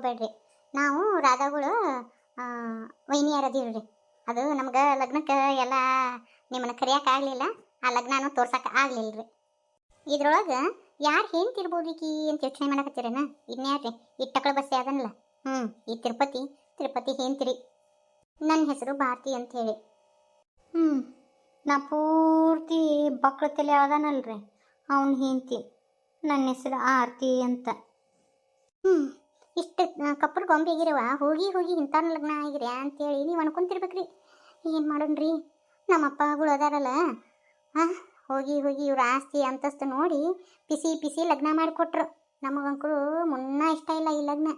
ಹೋಗ್ಬೇಡ್ರಿ. ನಾವು ರಾಧಾಗಳು ಅದೀವ್ರಿ ಅದು ನಮ್ಗೆ ಲಗ್ನಕ್ಕೆ ಎಲ್ಲ ನಿಮ್ಮನ್ನ ಕರೆಯೋಕ್ಕಾಗಲಿಲ್ಲ ಆಗಲಿಲ್ಲ, ಆ ಲಗ್ನನೂ ತೋರ್ಸಕ್ಕೆ ಆಗಲಿಲ್ಲ ರೀ ಇದ್ರೊಳಗೆ ಯಾರು ಹೆಂತಿರ್ಬೋದು ಈಕಿ ಅಂತ ಯೋಚನೆ ಮಾಡಕತ್ತೀರೇನ? ಇನ್ಯಾರ್ರಿ ಈ ಟಕಳ ಬಸ್ಸೆ ಅದನ್ನಲ್ಲ ಹ್ಞೂ ಈ ತಿರುಪತಿ ತಿರುಪತಿ ಹೆಂತಿರಿ ನನ್ನ ಹೆಸರು ಭಾರತಿ ಅಂತ ಹೇಳಿ ಹ್ಞೂ ನಾ ಪೂರ್ತಿ ಬಕ್ಳ ತಲೆ ಅದನಲ್ರಿ ಅವನ ಹೆಂತಿ ನನ್ನ ಹೆಸರು ಆರ್ತಿ ಅಂತ. ಹ್ಞೂ ಇಷ್ಟು ಕಪ್ಪರ ಗೊಂಬೆ ಆಗಿರವ, ಹೋಗಿ ಹೋಗಿ ಇಂಥ ಲಗ್ನ ಆಗಿರಿ ಅಂತೇಳಿ ನೀವು ಅನ್ಕೊಂತಿರ್ಬೇಕ್ರಿ. ಏನು ಮಾಡೋಣ್ರಿ? ನಮ್ಮ ಅಪ್ಪಗಳು ಅದಾರಲ್ಲ. ಹಾಂ ಹೋಗಿ ಹೋಗಿ ಇವ್ರ ಆಸ್ತಿ, ಅಂತಸ್ತು ನೋಡಿ ಪಿಸಿ ಪಿಸಿ ಲಗ್ನ ಮಾಡಿಕೊಟ್ರು. ನಮಗಂಕರು ಮುನ್ನ ಇಷ್ಟ ಇಲ್ಲ ಈ ಲಗ್ನ.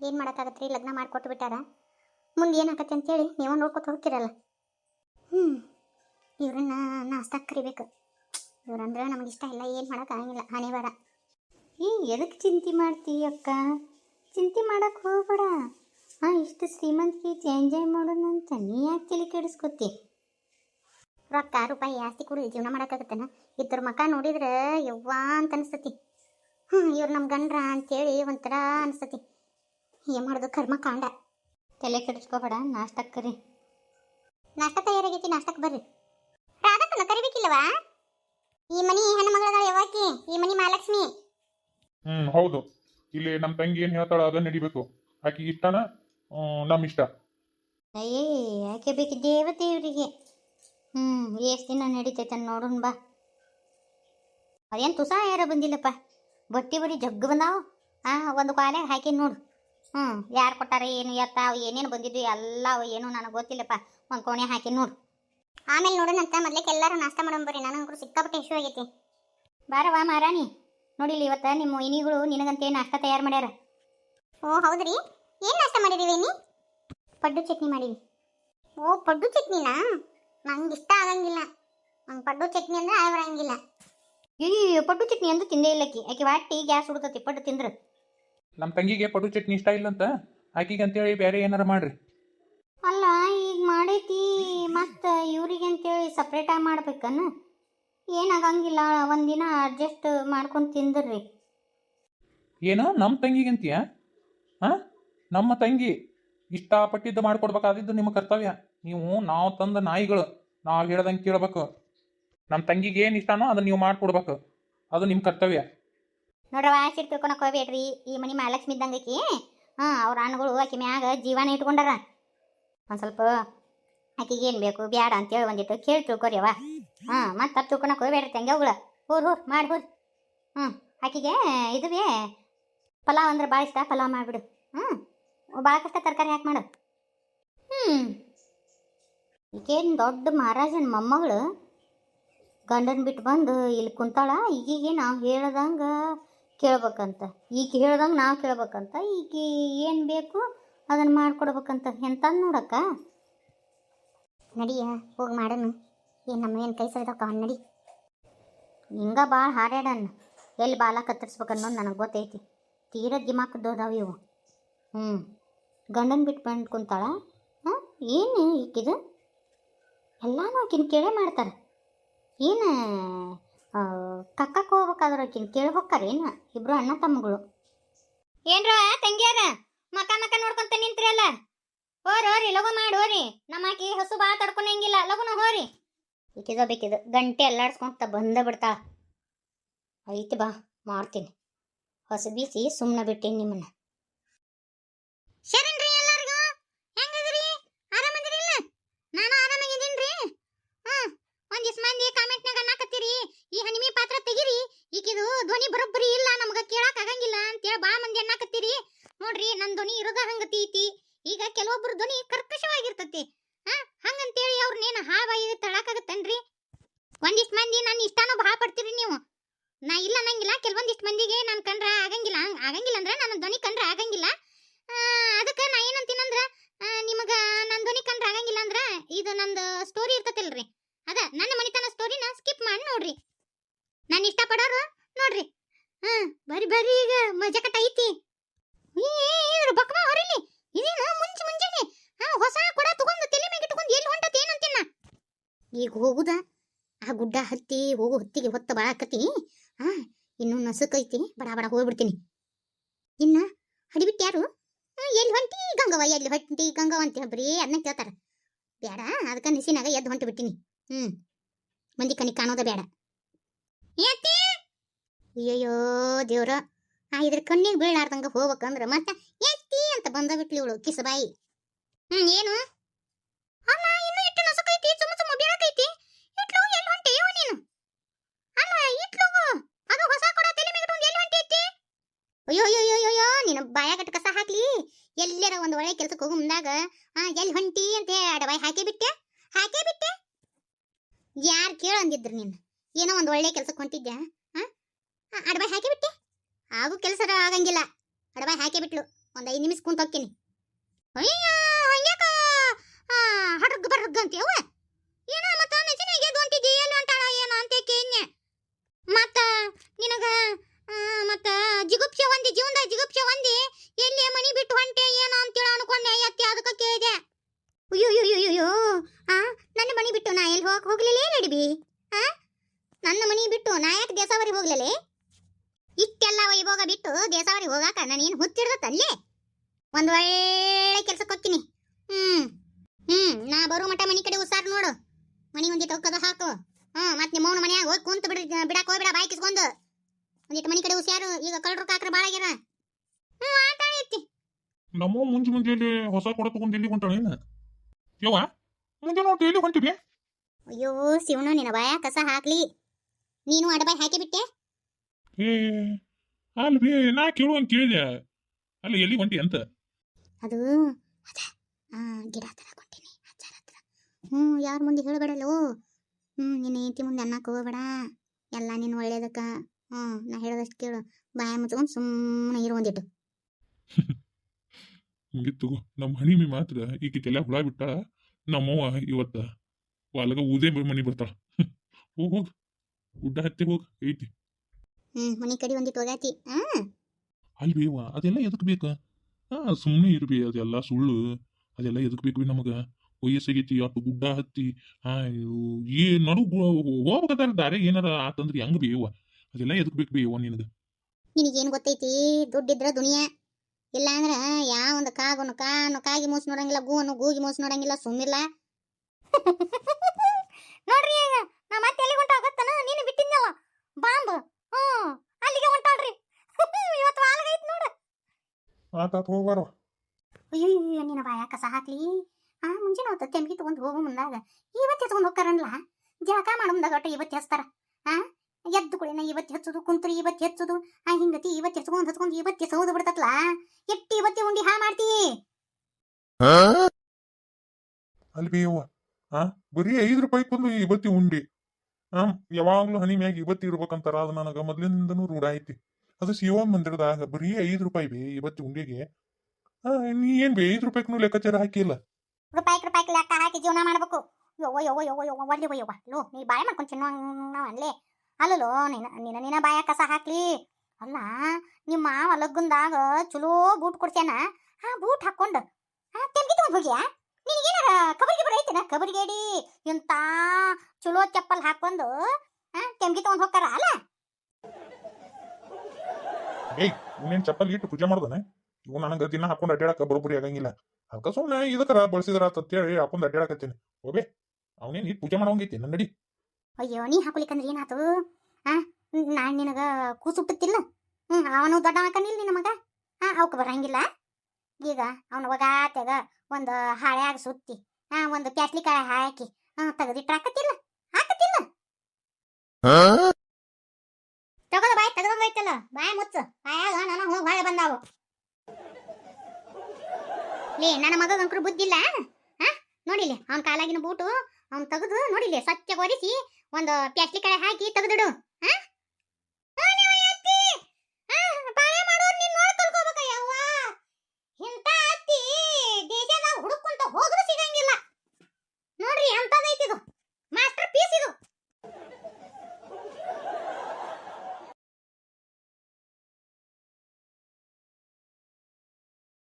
ಏನು ಮಾಡೋಕ್ಕಾಗತ್ತೆ ರೀ ಲಗ್ನ ಮಾಡಿಕೊಟ್ಟು ಬಿಟ್ಟಾರ. ಮುಂದೆ ಏನಾಗತ್ತೆ ಅಂತೇಳಿ ನೀವು ನೋಡ್ಕೊತ ಹೋಗ್ತಿರಲ್ಲ. ಹ್ಞೂ ಇವ್ರನ್ನ ನಾಷ್ಟಕ್ಕೆ ಕರಿಬೇಕು. ಇವರಂದ್ರೆ ನಮ್ಗೆ ಇಷ್ಟ ಇಲ್ಲ, ಏನು ಮಾಡೋಕ್ಕಾಗಿಲ್ಲ ಹಣೆ ಈ ಎದಕ್ಕೆ ಚಿಂತೆ ಮಾಡ್ತಿ ಅಕ್ಕ ಚಿಂತೆ ಮಾಡಕ್ಕೆ ಹೋಗ್ಬೇಡ. ಹಾಂ ಇಷ್ಟು ಶ್ರೀಮಂತಿಕೆ ಎಂಜಾಯ್ ಮಾಡೋಣಂತ ನೀ ಯಾಕೆ ತಲೆ ಕೆಡಿಸ್ಕೊತಿ? ರೊಕ್ಕ, ರೂಪಾಯಿ ಜಾಸ್ತಿ ಕೂಡ, ಜೀವನ ಮಾಡೋಕ್ಕಾಗತ್ತನ? ಇದ್ರ ಮಕ ನೋಡಿದ್ರೆ ಯವ್ವಾ ಅಂತ ಅನಿಸ್ತತಿ ಹ್ಞೂ ಇವ್ರು ನಮ್ಮ ಗಂಡ್ರ ಅಂತೇಳಿ ಒಂಥರ ಅನಿಸ್ತತಿ ಏನು ಮಾಡೋದು, ಕರ್ಮ ಕಾಂಡ. ತಲೆ ಕೆಡಿಸ್ಕೋಬೇಡ ನಾಷ್ಟಕ್ಕೆ ಕರಿ. ನಾಷ್ಟ ತಯಾರಾಗೈತಿ ನಾಷ್ಟಕ್ಕೆ ಬರ್ರಿ. ರಾಧಕ್ಕನ ಕರಿಬೇಕಿಲ್ಲವಾ? ಈ ಮನಿ ಹೆಣ್ಣು ಮಗಳ ಯಾವಾಕಿ ಈ ಮನಿ ಮಹಾಲಕ್ಷ್ಮಿ. ಹ್ಞೂ ಹೌದು. ಇಲ್ಲಿ ನಮ್ ತಂಗಿ ಏನ್ ಹೇಳ್ತಾಳ ಅದನ್ನ ನಡಿಬೇಕು ಆಕಿ ಇಷ್ಟನ ನಮ್ ಇಷ್ಟ. ಅಯ್ಯೇ, ಯಾಕೆ ಬೇಕು ದೇವತೆ ಇವರಿಗೆ ಹ್ಮ್, ಎಷ್ಟು ದಿನ ನಡೀತೈತೆ ನೋಡೋಣ ಬಾ. ಅದೇನು ತುಸ ಯಾರ ಬಂದಿಲ್ಲಪ್ಪ? ಬಟ್ಟಿ ಬರೀ ಜಗ್ಗು ಬಂದಾವು? ಆ, ಒಂದು ಕಾಲೆ ಹಾಕಿ ನೋಡು. ಹ್ಞೂ ಯಾರು ಕೊಟ್ಟಾರ, ಏನು ಎತ್ತ ಅವು ಏನೇನು ಬಂದಿದ್ದು ಎಲ್ಲ ಅವು ಏನು ನನಗೆ ಗೊತ್ತಿಲ್ಲಪ್ಪ. ಒಂದು ಕೋಣೆ ಹಾಕಿ ನೋಡು. ಆಮೇಲೆ ನೋಡೋಣಂತ ಮೊದ್ಲಿಕ್ಕೆ ಎಲ್ಲರೂ ನಾಷ್ಟ ಮಾಡೋಣ ಬರ್ರಿ. ನನಗಂಕರು ಸಿಕ್ಕಾಪಟ್ಟೆ ಇಶ್ಯೂ ಆಗೈತಿ. ಬಾರವಾ ಮಾರಾಣಿ ನೋಡಿಲ್ಲ ಇವತ್ತು ನಿಮ್ಮ ಇನಿಗಳು ನಿನಗಂತೆ ನಾಷ್ಟ ತಯಾರು ಮಾಡ್ಯಾರ? ಓ ಹೌದ್ರಿ. ಏನು ನಾಷ್ಟ ಮಾಡಿದೀವಿ ಇನ್ನಿ ಪಡ್ಡು ಚಟ್ನಿ ಮಾಡಿವಿ ಓ ಪಡ್ಡು ಚಟ್ನಿನಾ? ನಂಗೆ ಇಷ್ಟ ಆಗಂಗಿಲ್ಲ. ನಂಗೆ ಪಡ್ಡು ಚಟ್ನಿ ಅಂದ್ರೆ ಆಯ್ ಬರಂಗಿಲ್ಲ. ಈ ಪಡ್ಡು ಚಟ್ನಿ ಅಂತೂ ತಿಂದೇ ಇಲ್ಲಕ್ಕಿ ಆಕೆ ವಾಟಿ ಗ್ಯಾಸ್ ಹುಡುಕತಿ ಪಡ್ಡು ತಿಂದ್ರೆ. ನಮ್ಮ ತಂಗಿಗೆ ಪಡ್ಡು ಚಟ್ನಿ ಇಷ್ಟ ಇಲ್ಲ ಅಂತ ಆಕಿಗೆ ಅಂತೇಳಿ ಬೇರೆ ಏನಾರ ಮಾಡ್ರಿ. ಅಲ್ಲ ಈಗ ಮಾಡೈತಿ ಮತ್ತು ಇವ್ರಿಗೆ ಅಂತೇಳಿ ಸಪ್ರೇಟಾಗಿ ಮಾಡ್ಬೇಕನ್ನ. ಏನಾಗಂಗಿಲ್ಲ ಒಂದಿನ ಅಡ್ಜಸ್ಟ್ ಮಾಡ್ಕೊಂಡು ತಿಂದ್ರಿ. ಏನೋ ನಮ್ಮ ತಂಗಿಗಂತೀಯ? ಹಾ? ನಮ್ಮ ತಂಗಿ ಇಷ್ಟಪಟ್ಟಿದ್ದು ಮಾಡ್ಕೊಡ್ಬೇಕಾದಿದ್ದು ನಿಮ್ಮ ಕರ್ತವ್ಯ. ನೀವು ನಾವು ತಂದ ನಾಯಿಗಳು ನಾವು ಹೇಳ್ದಂಗೆ ಕೇಳ್ಬೇಕು. ನಮ್ಮ ತಂಗಿಗೆ ಏನು ಇಷ್ಟನೋ ಅದನ್ನ ನೀವು ಮಾಡ್ಕೊಡ್ಬೇಕು. ಅದು ನಿಮ್ಮ ಕರ್ತವ್ಯ. ನೋಡ್ರವ ಸಿಟ್ಟು ತಿಳ್ಕೊಳಕ್ ಹೋಗ್ಬೇಡ್ರಿ. ಈ ಮನಿ ಮಹಾಲಕ್ಷ್ಮಿ ಇದ್ದಂಗೆ ಹಾಂ ಅವ್ರ ಹಣ್ಣುಗಳು ಆಕೆ ಮ್ಯಾಗ ಜೀವನ ಇಟ್ಕೊಂಡಾರ. ಒಂದು ಸ್ವಲ್ಪ ಆಕಿಗೆ ಏನು ಬೇಕು, ಬ್ಯಾಡ ಅಂತೇಳಿ ಬಂದಿತ್ತು ಕೇಳಿ ತಿಳ್ಕೊರಿ ಅವ ಹಾಂ, ಮತ್ತೆ ಅದು ತಿಳ್ಕೊಳಕ್ ಹೋಗ್ಬೇಡ್ರಿ ತಂಗಿ ಅವುಗಳ ಹೂರ್ ಹೂರ್, ಮಾಡಿ, ಹೂರ್. ಹ್ಞೂ ಆಕಿಗೆ ಇದುವೇ ಪಲಾವ್ ಅಂದ್ರೆ ಭಾಳ ಇಷ್ಟ, ಪಲಾವ್ ಮಾಡಿಬಿಡು. ಹ್ಞೂ ಭಾಳ ಕಷ್ಟ ತರಕಾರಿ ಹಾಕಿ ಮಾಡು. ಹ್ಞೂ ಈಗೇನು ದೊಡ್ಡ ಮಹಾರಾಜನ ಮೊಮ್ಮಗಳು. ಗಂಡನ ಬಿಟ್ಟು ಬಂದು ಇಲ್ಲಿ ಕುಂತಾಳ, ಈಗೀಗೆ ನಾವು ಹೇಳ್ದಂಗೆ ಕೇಳ್ಬೇಕಂತ. ಈಗ ಹೇಳ್ದಂಗೆ ನಾವು ಕೇಳ್ಬೇಕಂತ ಈಗ ಏನು ಬೇಕು ಅದನ್ನು ಮಾಡ್ಕೊಡ್ಬೇಕಂತ. ಎಂತಂದು ನೋಡಕ್ಕ? ನಡಿಯ ಹೋಗಿ ಮಾಡನು. ಏನು ನಮ್ಮ ಏನು ಕೈ ಸರಿದಕ್ಕ ನಡಿ. ಹಿಂಗೆ ಭಾಳ ಹಾರ್ಯಾಡನ್. ಎಲ್ಲಿ ಬಾಲ ಕತ್ತರಿಸ್ಬೇಕು ಅನ್ನೋದು ನನಗೆ ಗೊತ್ತೈತಿ. ತೀರ ಗಿಮಾಕದ್ದೋದಾವ ಇವು. ಹ್ಞೂ ಗಂಡನ ಬಿಟ್ಟು ಬಂದು ಕುಂತಾಳ. ಹಾಂ, ಏನು ಈಕಿದು? ಎಲ್ಲಾನು ಆಕಿನ ಕೇಳೇ ಮಾಡ್ತಾರೆ. ಏನು ಕಕ್ಕಕ್ಕೆ ಹೋಗ್ಬೇಕಾದ್ರೆ ಆಕಿನ ಕೇಳಿ ಏನು? ಇಬ್ಬರು ಅಣ್ಣ ತಮ್ಮಗಳು. ಏನ್ರ ತಂಗಿಯಾರ? ಮಕ ಮಕ ನೋಡ್ಕೊಂತ ನಿಂತ್ರಲ್ಲ ಹೋರಿ ಹೋರಿ, ಲಗು ಮಾಡಿ ನಮ್ಮ ಆಕಿ ಹಸು ಬಾ ತಡ್ಕೊಳಂಗಿಲ್ಲ. ಲಗುನ ಹೋರಿ. ಈಕಿದ ಬೇಕಿದ ಗಂಟೆ ಅಲ್ಲಾಡ್ಸ್ಕೊಂತ ಬಂದ ಬಿಡ್ತಾ ಐತಿ ಬಾ ಮಾಡ್ತೀನಿ ಹೊಸ ಬೀಸಿ ಸುಮ್ಮನೆ ಬಿಟ್ಟೀನಿ ನಿಮ್ಮನ್ನ. ಶರಣ್ರಿ ಎಲ್ಲರಿಗೂ. ಹೆಂಗದ್ರಿ? ಆರಾಮದಿರಿಲ್ಲ ನಾನು ಆರಾಮಾಗಿದ್ದೀನ್ರಿ ಹ್ಮ್ ಒಂದಿಸ್ ಮಂದಿ ಕಾಮೆಂಟ್ನಾಗ ಅನ್ನಕತ್ತೀರಿ. ಈ ಹನಿಮೆ ಪಾತ್ರ ತೆಗಿರಿ. ಈಕಿದು ಧ್ವನಿ ಬರೋಬ್ಬರಿ ಇಲ್ಲ. ನಮ್ಗೆ ಕೇಳಕ್ ಆಗಂಗಿಲ್ಲ ಅಂತೇಳಿ ಬಾ ಮಂದಿ ಅನ್ನಕತ್ತೀರಿ. ನೋಡ್ರಿ ನನ್ನ ಧ್ವನಿ ಇರೋದ ಹಂಗತಿ ತೀತಿ ಈಗ ಕೆಲವೊಬ್ರು ಧ್ವನಿ ಕರ್ಕಶವಾಗಿರ್ತತಿ. ಹಾ, ಹಂಗಂತೇಳಿ ಅವ್ರನ್ನೇನ ಹಾ ಬಾಯಿ ತಳಕಾಗತ್ತನ್ರಿ ಒಂದಿಷ್ಟು ಮಂದಿ ನನ್ನ ಇಷ್ಟಾನು ಭಾಳ ಪಡ್ತೀರಿ ನೀವು. ನಾ ಇಲ್ಲ ಅನ್ನಂಗಿಲ್ಲ, ಕೆಲವೊಂದಿಷ್ಟು ಮಂದಿಗೆ ನಾನು ಕಂಡ್ರ ಆಗಂಗಿಲ್ಲ. ಆಗಂಗಿಲ್ಲ ಅಂದ್ರೆ ನನ್ನ ಧ್ವನಿ ಕಂಡ್ರ ಆಗಂಗಿಲ್ಲ ಅದಕ್ಕೆ ನಾ ಏನಂತೀನಂದ್ರ ನಿಮಗ ನನ್ನ ಧ್ವನಿ ಕಂಡ್ರ ಆಗಂಗಿಲ್ಲ ಅಂದ್ರ ಇದು ನಂದು ಸ್ಟೋರಿ ಇರ್ತತಿಲ್ರಿ ಅದ ನನ್ನ ಮನಿತನ ಸ್ಟೋರಿನ ಸ್ಕಿಪ್ ಮಾಡಿ ನೋಡ್ರಿ ನಾನು ಇಷ್ಟಪಡೋರು ನೋಡ್ರಿ ಹಾ ಬರಿ ಬರಿ ಈಗ ಮಜಾ ಕಟ್ಟ ಐತಿ ಇದ್ರ ಬಕ್ಮ ಹೊರಿಲಿ ಇದೇನು ಮುಂಚೆ ಮುಂಜಾನೆ ಹಾ ಹೊಸ ಕೊಡ ತಗೊಂಡು ತಲೆ ಮ್ಯಾಗ ಇಟ್ಕೊಂಡು ಎಲ್ಲಿ ಹೊಂಟತಿ ಏನಂತಿನ್ನ ಈಗ ಹೋಗುದ? ಆ ಗುಡ್ಡ ಹತ್ತಿ ಹೋಗು ಹೊತ್ತಿಗೆ ಹೊತ್ತ ಬಾಳ ಆಕತಿ ಹಾ ಇನ್ನು ನಸುಕೈತಿ ಬಡ ಬಡ ಹೋಗ್ಬಿಡ್ತೀನಿ. ಇನ್ನ ಹಡಿಬಿಟ್ಟು ಯಾರು? ಎಲ್ಲಿ ಹೊಂಟಿ ಗಂಗವ್ವ, ಎಲ್ಲಿ ಹೊಂಟಿ ಗಂಗವ್ವ ಅಂತ ಬರೀ ಅದನ್ನ ಕೇಳ್ತಾರ. ಬೇಡ, ಅದಕ್ಕೆ ನಿಸಿನಾಗ ಎದ್ದು ಹೊಂಟು ಬಿಟ್ಟಿನಿ. ಹ್ಮ್, ಮಂದಿ ಕಣಿ ಕಾಣೋದ ಬೇಡ. ಅಯ್ಯಯ್ಯೋ, ದೇವ್ರ. ಆ, ಇದ್ರ ಕಣ್ಣಿಗೆ ಬೀಳಾರ್ದಂಗ ಹೋಗ್ಬೇಕಂದ್ರ ಮತ್ತೆ ಎತ್ತಿ ಅಂತ ಬಂದ ಬಿಟ್ಲಿ ಇವಳು, ಕಿಸಬಾಯಿ. ಹ್ಮ್, ಏನು? ಇನ್ನು ನಸುಕೈತಿ ಸುಮ್ಮ ಸುಮ್ಮ ಬೀಳಕೈತಿ ಇಟ್ಲು ಎಲ್ಲಿ ಹೊಂಟಿ ಇವ ನೀನು? ಅಲ್ಲ, ಇಟ್ಲು ಅದು ಹೊಸ ಕೊಡ ತಲೆ ಮೇಲೆ ಬಂದು ಎಲ್ಲಿ ಹೊಂಟಿ ಐತಿ? ಅಯ್ಯೋ ಅಯ್ಯೋ ಅಯ್ಯೋ ಅಯ್ಯೋ ನಿನ್ನ ಬಾಯಾಗಟ್ಟ ಕಸ ಹಾಕ್ಲಿ. ಎಲ್ಲರ ಒಂದು ಒಳ್ಳೆ ಕೆಲಸಕ್ಕೆ ಹೋಗು ಮುಂದಾಗ ಎಲ್ಲಿ ಹೊಂಟಿ ಅಂತ ಅಡವಾಯಿ ಹಾಕಿ ಬಿಟ್ಟೆ, ಹಾಕೇ ಬಿಟ್ಟೆ. ಯಾರು ಕೇಳು ಅಂದಿದ್ರು ನೀನು? ಏನೋ ಒಂದು ಒಳ್ಳೆ ಕೆಲಸಕ್ಕೆ ಹೊಂಟಿದ್ಯಾ? ಆ ಅಡವಾಯಿ ಹಾಕಿ ಬಿಟ್ಟೆ. ಆಗು ಕೆಲಸ ಆಗಂಗಿಲ್ಲ. ಅಡಬಾಯಿ ಹಾಕಿ ಬಿಟ್ಲು. ಒಂದು ಐದು ನಿಮಿಷ ಕುಂತ ಹೋಗ್ತೀನಿ. ಅಯ್ಯ ಅಂತೀಯವ ಏನ ಮತ್ತ ಏನು ಎದ್ದು ಏನು ಹೊಂಟಾಳ ಏನೋ ಅಂತ ಕೇನ್ಯ ಮತ್ತ ನಿನಗ ಮತ್ತ ಜಿಗುಪ್ಸೆ ಒಂದಿ ಜೀವನದ ಜಿಗುಪ್ಸೆ ಒಂದಿ, ಎಲ್ಲಿ ಮನಿ ಬಿಟ್ಟು ಹೊಂಟೆ, ಏನು ಅಂತೇಳಿ ಅನ್ಕೊಂಡೆ ಎತ್ತಿ ಅದಕ್ಕೆ ಕೇಳಿದೆ. ಅಯ್ಯೋ ಆ, ನನ್ನ ಮನಿ ಬಿಟ್ಟು ನಾ ಎಲ್ಲಿ ಹೋಗಕ್ ಹೋಗ್ಲಿಲ್ಲ ನಡಿಬಿ? ಆ, ನನ್ನ ಮನಿ ಬಿಟ್ಟು ನಾ ಯಾಕೆ ದೇಸಾವರಿ ಹೋಗ್ಲಲೆ? ಇಷ್ಟೆಲ್ಲ ವೈಭೋಗ ಬಿಟ್ಟು ದೇಸಾವರಿ ಹೋಗಾಕ ನಾನೇನು ಹುತ್ತಿಡ್ದತ್ತಲ್ಲೇ ಒಂದು ಒಳ್ಳೆ ಕೆಲ್ಸಕ್ಕೆ ಹೋಗ್ತೀನಿ. ಹ್ಮ್. ಹ್ಮ್ ನಾ ಬರೋ ಮಟ ಮನಿ ಕಡೆ ಉಸಾರ್ ನೋಡು. ಮನಿ ಒಂದಿಟ್ಟು ಹೋಗದ ಹಾಕು. ಹ್ಮ್ ಮತ್ತೆ ನಿಮ್ಮ ಮೌನ ಮನ್ಯಾಗ ಹೋಗಿ ಕುಂತ ಬಿಡ ಬಿಡಾಕ್ ಹೋಗ್ಬಿಡ ಬಾಯ್ ಕಿಸ್ಕೊಂಡು. ಒಂದಿಟ್ಟು ಮನಿ ಕಡೆ ಉಸ್ಯಾರು ಈಗ ಕಳ್ರು ಕಾಕ್ರ ಬಾಳ ಆಗ್ಯಾರ. ಹ್ಮ್ ಆಟ ಐತಿ ನಮ್ಮ ಮುಂಜಿ ಮುಂಜಾನೆ ಹೊಸ ಕೊಡ ತಗೊಂಡು ಇಲ್ಲಿ ಹೊಂಟಾಳ ಏನ? ಯವ್ವ ಮುಂಜಾನೆ ನಾವು ಡೈಲಿ ಹೊಂಟಿವಿ ಅಯ್ಯೋ ಶಿವನು ನಿನ್ನ ಬಾಯ ಕಸ ಹಾಕ್ಲಿ. ನೀನು ಅಡಬಾಯ್ ಹಾಕಿ ಬಿಟ್ಟೆ? ಏ ಅಲ್ವೇ ನಾ ಕೇಳುವಂತ ಕೇಳಿದೆ. ಅಲ್ಲ ಎಲ್ಲಿ ಹೊಂಟಿ ಅಂತ? ಅದು ಅದ ಗಿಡ ಹತ್ರ ಕೊಟ್ಟಿನಿ ಹಚ್ಚಾರ ಹತ್ರ ಹ್ಞೂ ಯಾರ ಮುಂದೆ ಹೇಳಬೇಡಲ್ಲೋ ಹ್ಞೂ ನಿನ್ನ ಹೆಂಡತಿ ಮುಂದೆ ಅನ್ನಕ್ಕೆ ಹೋಗ್ಬೇಡ. ಎಲ್ಲ ನಿನ್ನ ಒಳ್ಳೇದಕ್ಕ. ಹ್ಞೂ ನಾ ಹೇಳೋದಷ್ಟು ಕೇಳು. ಬಾಯ ಮುಚ್ಕೊಂಡು ಸುಮ್ಮನೆ ಇರು ಒಂದಿಟ್ಟು ಮುಗಿತು ನಮ್ಮ ಹಣಿಮಿ ಮಾತ್ರ ಈಕೆ ತಲೆ ಹುಳ ಬಿಟ್ಟಾಳ ನಮ್ಮವ್ವ ಇವತ್ತ ಹೊಲಗ ಊದೇ ಮನಿ ಬರ್ತಾಳ. ಹೋಗಿ ಹೋಗ್. ಗುಡ್ಡ ಹತ್ತಿ ಹೋಗ್ ಐತಿ. ಹ್ಞೂ ಮನೆ ಕಡೆ ಒಂದಿಟ್ಟು ಹೋಗಾತಿ ಅವ್ವ ಅದೆಲ್ಲ ಎದಕ್ ಬೇಕ? ಸುಮ್ಮನೆ ಇರ್ಬಿ ಅದೆಲ್ಲ ಸುಳ್ಳು. ಅದೆಲ್ಲ ಎದಕ್ ಬೇಕು ನಮಗ? ವಯಸ್ಸಾಗೈತಿ ಅಷ್ಟು ಗುಡ್ಡ ಹತ್ತಿ ಅಯ್ಯೋ ಈ ನಡು ಹೋಗ್ಬೇಕಾದ್ರೆ ದಾರಿ ಏನಾರ ಆತಂದ್ರೆ ಹೆಂಗ್ ಬೇವ? ಅದೆಲ್ಲ ಎದಕ್ ಬೇಕು ಬೇವ ನಿನಗ? ನಿನಗೇನು ಗೊತ್ತೈತಿ? ದುಡ್ಡಿದ್ರ ದುನಿಯಾ. ಇಲ್ಲ ಅಂದ್ರ ಯಾವ ಒಂದು ಕಾಗುನು ಕಾನು ಕಾಗಿ ಮೂಸ್ ನೋಡಂಗಿಲ್ಲ ಗೂನು ಗೂಗಿ ಮೂಸ್ ನೋಡಂಗಿಲ್ಲ ಸುಮ್ಮಿಲ್ಲ ನೋಡ್ರಿ ಈಗ ನಾ ಮತ್ತೆ ಎಲ್ಲಿ ಹೊಂಟ ಗೊತ್ತನ? ನೀನು ಬಿಟ್ಟಿದ್ನಲ್ಲ ಬಾಂಬ್. ಹ್ಞೂ ಅಲ್ಲಿಗೆ ಹೊಂಟಾಳ್ರಿ. ಇವತ್ತು ವಾಲ್ಗೈತ್ ನೋಡ. ಆತಾತ್ ಹೋಗ್ಬಾರ ಅಯ್ಯೋ ನಿನ್ನ ಬಾಯ ಕಸ ಹಾಕ್ಲಿ ಆ ಮುಂಜಾನೆ ಹೊತ್ತು ತೆಂಗಿ ತಗೊಂಡು ಹೋಗು ಮುಂದಾಗ ಇವತ್ತು ಎತ್ಕೊಂಡು ಹೋಗ್ತಾರನ್ಲ ಜಳಕ ಮಾಡೋ ಮುಂದಾಗ ಇವತ್ತು ಹೆಚ್ತಾರ ಆ ಎದ್ದು ಕುಳಿನ ಇವತ್ತು ಹೆಚ್ಚುದು ಕುಂತ್ರಿ ಇವತ್ತು ಹೆಚ್ಚುದು ಆ ಹಿಂಗತಿ ಇವತ್ತು ಹೆಚ್ಕೊಂಡು ಹಚ್ಕೊಂಡು ಇವತ್ತು ಎಸೋದು ಬಿಡ್ತತ್ಲ ಎಟ್ಟಿ ಇವತ್ತಿ ಉಂಡಿ ಹಾ ಮಾಡ್ತಿ ಅಲ್ಲಿ ಅವ್ವ ಆ ಬರೀ ಐದು ರೂಪಾಯಿ ಕೊಂದು ಇವತ್ತಿ ಉಂಡಿ ಆ ಯಾವಾಗ್ಲೂ ಹನಿ ಮ್ಯಾಗ ಇವತ್ತಿ ಇರ್ಬೇಕಂತಾರ ಅದು ನನಗ ಮೊದ್ಲಿನಿಂದನೂ ರೂಢ ಐತಿ ಅದು ಶಿವ ಮಂದಿರದಾಗ ಬರೀ ಐದು ರೂಪಾಯಿ ಬೇ ಇವತ್ತಿ ಉಂಡಿಗೆ ನೀ ಏನ್ ಬೇ ಐದು ರೂಪಾಯಿಗೂ ಲೆಕ್ಕಾಚಾರ ಹಾಕಿಲ್ಲ? ರೂಪಾಯಿ ರೂಪಾಯಿ ಲೆಕ್ಕ ಹಾಕಿ ಜೀವನ ಮಾಡ್ಬೇಕು. ಯವ್ವ ಯವ್ವ ಯವ್ವ ಯವ್ವ ಒಲ್ಲಿ ಯವ್ವ ಲೋ ನೀ ಬಾಯ ಮಾಡ್ಕೊಂಡು ತಿನ್ನೋ ಅಲ್ಲೇ ಅಲ್ಲೋ ನಿನ್ನ ನಿನ್ನ ನಿನ್ನ ಬಾಯ ಕಸ ಹಾಕ್ಲಿ. ಅಲ್ಲ ನಿಮ್ಮ ಮಾವ ಲಗ್ಗನ್ದಾಗ ಚಲೋ ಬೂಟ್ ಕೊಡ್ಸ್ಯಾನ? ಹಾ ಬೂಟ್ ಹಾಕೊಂಡು ಆ ತೆಂಗಿ ತಗೊಂಡ್ ಹೋಗ್ಯಾ? ನಿನಗೇನಾರ ಕಬರಿಗೆ ಬರೈತೇನ ಕಬರಿಗೇಡಿ ಎಂತ ಚಲೋ ಚಪ್ಪಲ್ ಹಾಕೊಂಡು ತೆಂಗಿ ತಗೊಂಡ್ ಹೋಗ್ತಾರ ಅಲ್ಲ? ಏಯ್ ಇವನೇನ್ ಚಪ್ಪಲ್ ಇಟ್ಟು ಪೂಜೆ ಮಾಡ್ದಾನೆ? ಇವ್ ನನಗ ದಿನ ಹಾಕೊಂಡು ಅಡ್ಡಾಡಕ ಬರೋಬ್ಬರಿ ಆಗಂಗಿಲ್ಲ. ಅದಕ್ಕ ಸುಮ್ಮನೆ ಇದಕ್ಕರ ಬಳಸಿದ್ರ ಅಂತೇಳಿ ಹಾಕೊಂಡು ಅಡ್ಡಾಡಕತ್ತೇನೆ ಓಬೇ ಅವನೇನ್ ಇಟ್ಟು ಪೂಜೆ ಮಾಡೋಂಗೈತಿ ನನ್ನ ನಡಿ. ಅಯ್ಯೋ ನೀ ಹಾಕೊಲಿಕ್ಕಂದ್ರೆ ಏನಾತು? ಆ ನಾನ್ ನಿನಗ ಕೂಸು ಹುಟ್ಟುತ್ತಿಲ್ಲ ಹ್ಮ್ ಅವನು ದೊಡ್ಡ ಹಾಕನಿಲ್ಲ ನಿನ್ನ ಮಗ? ಆ ಅವಕ್ಕೆ ಬರಂಗಿಲ್ಲ? ಈಗ ಅವನ ಒಗಾತ್ಯಾಗ ಒಂದು ಹಾಳ್ಯಾಗ ಸುತ್ತಿ ಆ ಒಂದು ಪ್ಯಾಟ್ಲಿ ಕಾಯಿ ಹಾಕಿ ಹಾಂ ತೆಗೆದಿಟ್ಟ ಹಾಕತಿಲ್ಲ ಹಾಕತಿಲ್ಲ ತಗೋದ ಬಾಯ್ ತೆಗೆದೈತಲ್ಲ ಬಾಯ್ ಮುಚ್ಚ. ಬಾಯಾಗ ನಾನು ಹೋಗಿ ಹೊಳೆ ಬಂದಾವು. ಲೇ, ನನ್ನ ಮಗಂಕರು ಬುದ್ಧಿಲ್ಲ, ಆ? ನೋಡಿಲಿ ಅವ್ನ ಕಾಲಾಗಿನ ಬೂಟು, ಅವ್ನ ತೆಗೆದು ನೋಡಿಲಿ ಸ್ವಚ್ಛ ಒರೆಸಿ ಒಂದು ಪ್ಯಾಸ್ಟಿಕ್ ಕಡೆ ಹಾಕಿ ತೆಗೆದಿಡು.